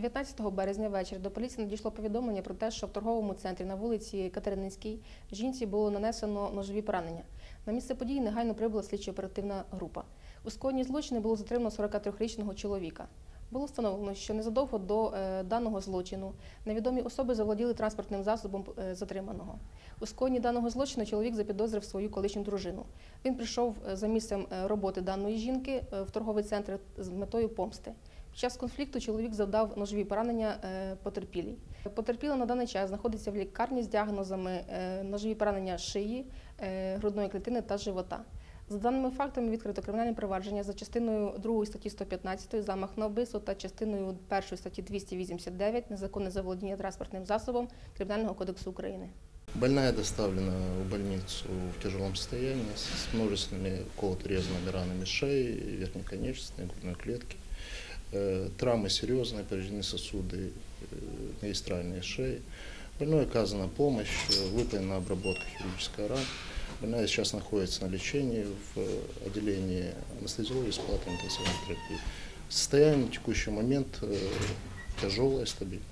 19 березня ввечері до поліції надійшло повідомлення про те, що в торговому центрі на вулиці Катерининській жінці було нанесено ножові поранення. На місце події негайно прибула слідчо-оперативна група. У скоєнні злочину було затримано 43-річного чоловіка. Було встановлено, що незадовго до е, даного злочину невідомі особи заволоділи транспортним засобом е, затриманого. У скоєнні даного злочину чоловік запідозрив свою колишню дружину. Він прийшов е, за місцем роботи даної жінки в торговий центр з метою помсти. Під час конфлікту чоловік завдав ножові поранення е, потерпілій. Потерпіла на даний час знаходиться в лікарні з діагнозами е, ножові поранення шиї, е, грудної клітини та живота. За даними фактами відкрито кримінальне провадження за частиною 2 статті 115 замах на вбивство та частиною 1 статті 289 незаконне заволодіння транспортним засобом Кримінального кодексу України. Больная доставлена в больницу в тяжелом состоянии с множественными колото-резанными ранами шеи, верхней конечности, грудной клетки. Э, Травмы серьезные, повреждены сосуды э, магистральной шеи. Больной оказана помощь, э, выполнена обработка хирургическая ран. Больная сейчас находится на лечении в э, отделении анестезиологии и бесплатной интенсивной терапии. Состояние на текущий момент э, тяжелое, стабильное.